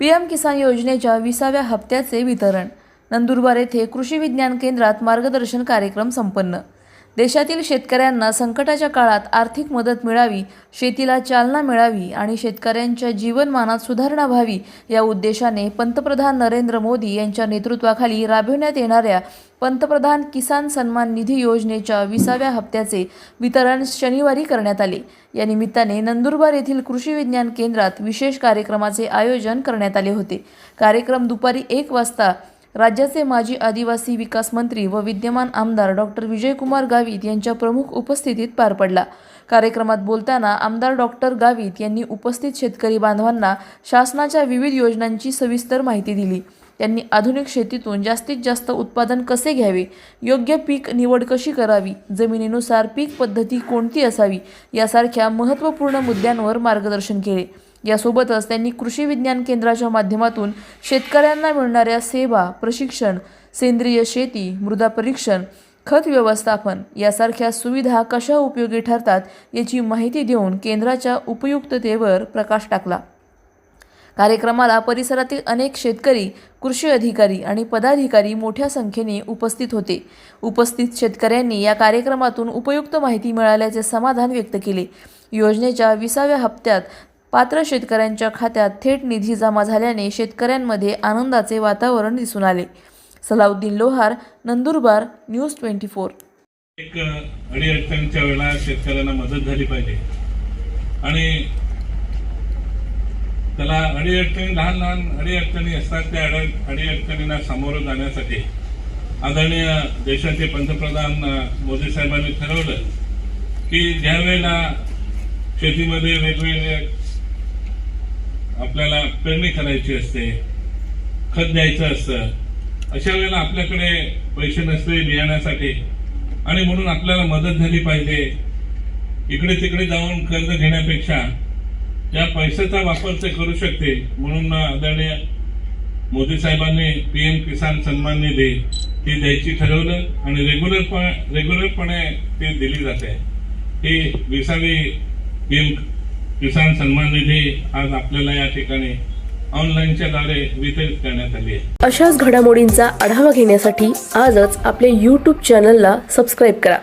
P M किसान योजनेच्या विसाव्या हप्त्याचे वितरण. नंदुरबार येथे कृषी विज्ञान केंद्रात मार्गदर्शन कार्यक्रम संपन्न. देशातील शेतकऱ्यांना संकटाच्या काळात आर्थिक मदत मिळावी शेतीला चालना मिळावी आणि शेतकऱ्यांच्या जीवनमानात सुधारणा व्हावी या उद्देशाने पंतप्रधान नरेंद्र मोदी यांच्या नेतृत्वाखाली राबविण्यात येणाऱ्या पंतप्रधान किसान सन्मान निधी योजनेच्या विसाव्या हप्त्याचे वितरण शनिवारी करण्यात आले. या निमित्ताने नंदुरबार येथील कृषी विज्ञान केंद्रात विशेष कार्यक्रमाचे आयोजन करण्यात आले होते. कार्यक्रम दुपारी एक वाजता राज्याचे माजी आदिवासी विकास मंत्री व विद्यमान आमदार डॉक्टर विजयकुमार गावित यांच्या प्रमुख उपस्थितीत पार पडला. कार्यक्रमात बोलताना आमदार डॉक्टर गावित यांनी उपस्थित शेतकरी बांधवांना शासनाच्या विविध योजनांची सविस्तर माहिती दिली. त्यांनी आधुनिक शेतीतून जास्तीत जास्त उत्पादन कसे घ्यावे? योग्य पीक निवड कशी करावी? जमिनीनुसार पीक पद्धती कोणती असावी? यासारख्या महत्त्वपूर्ण मुद्द्यांवर मार्गदर्शन केले. यासोबतच त्यांनी कृषी विज्ञान केंद्राच्या माध्यमातून शेतकऱ्यांना मिळणाऱ्या सेवा प्रशिक्षण सेंद्रिय शेती मृदा परीक्षण खत व्यवस्थापन यासारख्या सुविधा कशा उपयोगी ठरतात याची माहिती देऊन केंद्राच्या उपयुक्ततेवर प्रकाश टाकला. कार्यक्रमाला परिसरातील अनेक शेतकरी कृषी अधिकारी आणि पदाधिकारी मोठ्या संख्येने उपस्थित होते. उपस्थित शेतकऱ्यांनी या कार्यक्रमातून उपयुक्त माहिती मिळाल्याचे समाधान व्यक्त केले. योजनेच्या विसाव्या हप्त्यात पात्र शेतकऱ्यांच्या खात्यात थेट निधी जमा झाल्याने शेतकऱ्यांमध्ये आनंदाचे वातावरण दिसून आले. Salauddin Lohar Nandurbar news twenty four. एक अडीअडचणीच्या वेळा शेतकऱ्यांना मदत झाली पाहिजे. आणि त्याला अडीअडचणी लहान लहान अडीअडचणी असतात त्या अडीअडचणींना सामोरं जाण्यासाठी. आदरणीय देशाचे पंतप्रधान मोदी साहेबांनी ठरवलं की ज्या वेळेला शेतीमध्ये वेगवेगळे आपल्याला पेरणी करायची असते खत द्यायचं असतं अशा वेळेला आपल्याकडे पैसे नसते बियाण्यासाठी. आणि म्हणून आपल्याला मदत झाली पाहिजे. इकडे तिकडे जाऊन कर्ज घेण्यापेक्षा या पैशाचा वापर ते करू शकते म्हणून आदरणीय मोदी साहेबांनी पीएम किसान सन्मान निधी ती द्यायची ठरवलं आणि रेग्युलर रेग्युलरपणे ती दिली जाते. ही विसावी पीएम किसान सन्मान निधी आज आपल्याला या ठिकाणी ऑनलाईनच्या द्वारे वितरित करण्यात आली आहे. अशाच घडामोडींचा आढावा घेण्यासाठी आजच आपल्या यूट्यूब चॅनलला सबस्क्राईब करा.